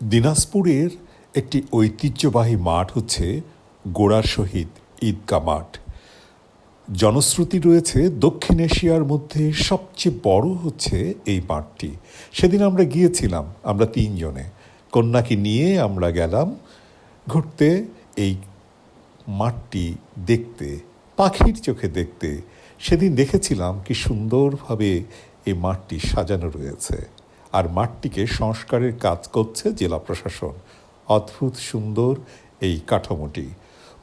দিনাজপুরের একটি ঐতিহ্যবাহী মাঠ হচ্ছে গোড়ার শহীদ ঈদগা মাঠ। জনশ্রুতি রয়েছে, দক্ষিণ এশিয়ার মধ্যে সবচেয়ে বড় হচ্ছে এই মাঠটি। সেদিন আমরা গিয়েছিলাম, আমরা তিনজনে। কন্যাকে নিয়ে আমরা গেলাম ঘুরতে, এই মাঠটি দেখতে, পাখির চোখে দেখতে। সেদিন দেখেছিলাম কি সুন্দরভাবে এই মাঠটি সাজানো রয়েছে। আর মাঠটিকে সংস্কারের কাজ করছে জেলা প্রশাসন। অদ্ভুত সুন্দর এই কাঠামোটি।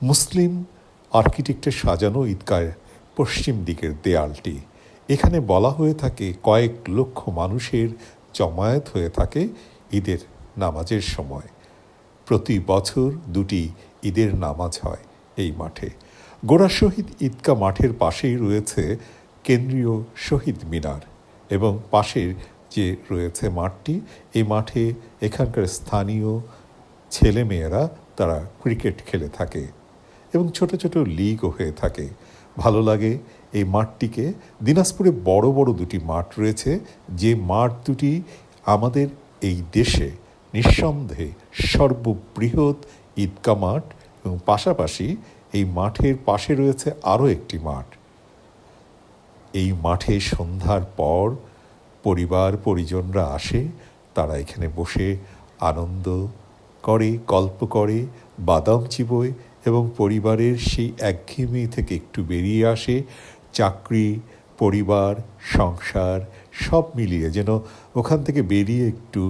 মুসলিম আর্কিটেক্টের সাজানো ঈদগায় পশ্চিম দিকের দেয়ালটি। এখানে বলা হয়ে থাকে, কয়েক লক্ষ মানুষের জমায়েত হয়ে থাকে ঈদের নামাজের সময়। প্রতি বছর দুটি ঈদের নামাজ হয় এই মাঠে। গোড়া শহীদ ঈদগা মাঠের পাশেই রয়েছে কেন্দ্রীয় শহীদ মিনার এবং পাশের যে রয়েছে মাঠটি, এই মাঠে এখানকার স্থানীয় ছেলেমেয়েরা তারা ক্রিকেট খেলে থাকে এবং ছোট ছোট লিগও হয়ে থাকে। ভালো লাগে এই মাঠটিকে। দিনাজপুরে বড় বড় দুটি মাঠ রয়েছে। যে মাঠ দুটি আমাদের এই দেশে নিঃসন্দেহে সর্ববৃহৎ ঈদগা মাঠ এবং পাশাপাশি এই মাঠের পাশে রয়েছে আরও একটি মাঠ। এই মাঠে সন্ধ্যার পর পরিবার, পরিজনরা আসে, তারা এখানে বসে আনন্দ করে, গল্প করে, বাদাম চিবোয় এবং পরিবারের সেই একঘেয়েমি থেকে একটু বেরিয়ে আসে। চাকরি, পরিবার, সংসার সব মিলিয়ে যেন ওখান থেকে বেরিয়ে একটু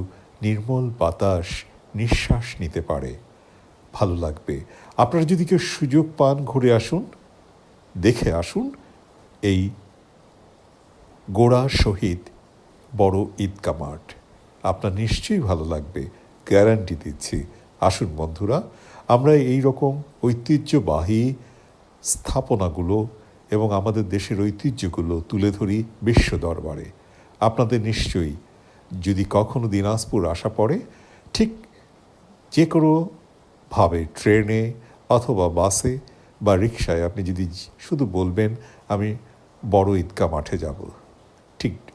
নির্মল বাতাস, নিঃশ্বাস নিতে পারে। ভালো লাগবে। আপনারা যদি কেউ সুযোগ পান ঘুরে আসুন, দেখে আসুন এই গোড়া শহীদ বড় ঈদগা মাঠ। আপনার নিশ্চয়ই ভালো লাগবে গ্যারান্টি দিচ্ছি। আসুন বন্ধুরা, আমরা এই রকম ঐতিহ্যবাহী স্থাপনাগুলো এবং আমাদের দেশের ঐতিহ্যগুলো তুলে ধরি বিশ্ব দরবারে। আপনাদের নিশ্চয়ই যদি কখনো দিনাজপুর আসা পড়ে, ঠিক যে কোনো ভাবে ট্রেনে অথবা বাসে বা রিক্সায় আপনি যদি শুধু বলবেন, আমি বড় ঈদগা মাঠে যাব।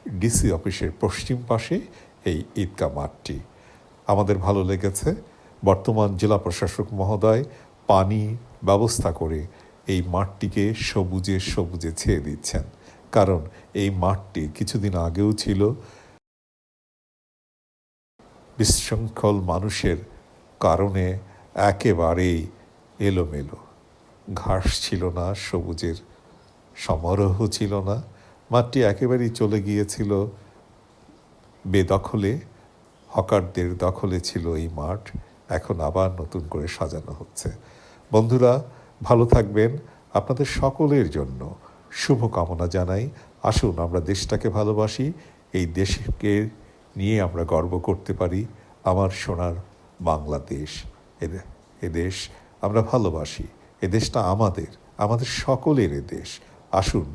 ডিসি অফিসের পশ্চিম পাশে এই ঈদগা মাঠটি। আমাদের ভালো লেগেছে। বর্তমান জেলা প্রশাসক মহোদয় পানি ব্যবস্থা করে এই মাঠটিকে সবুজে সবুজে ছেয়ে দিচ্ছেন। কারণ এই মাঠটি কিছুদিন আগেও ছিল বিশৃঙ্খল মানুষের কারণে একেবারেই এলোমেলো। ঘাস ছিল না, সবুজের সমারোহ ছিল না। মাঠটি একেবারেই চলে গিয়েছিল বেদখলে, হকারদের দখলে ছিল এই মাঠ, এখন আবার নতুন করে সাজানো হচ্ছে। বন্ধুরা, ভালো থাকবেন, আপনাদের সকলের জন্য শুভকামনা জানাই। আসুন, আমরা দেশটাকে ভালোবাসি, এই দেশকে নিয়ে আমরা গর্ব করতে পারি। আমার সোনার বাংলাদেশ এদেশ আমরা ভালোবাসি, এ দেশটা আমাদের আমাদের সকলের এ দেশ। আসুন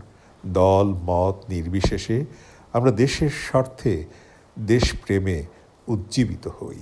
দল মত নির্বিশেষে আমরা দেশের স্বার্থে দেশপ্রেমে উজ্জীবিত হই।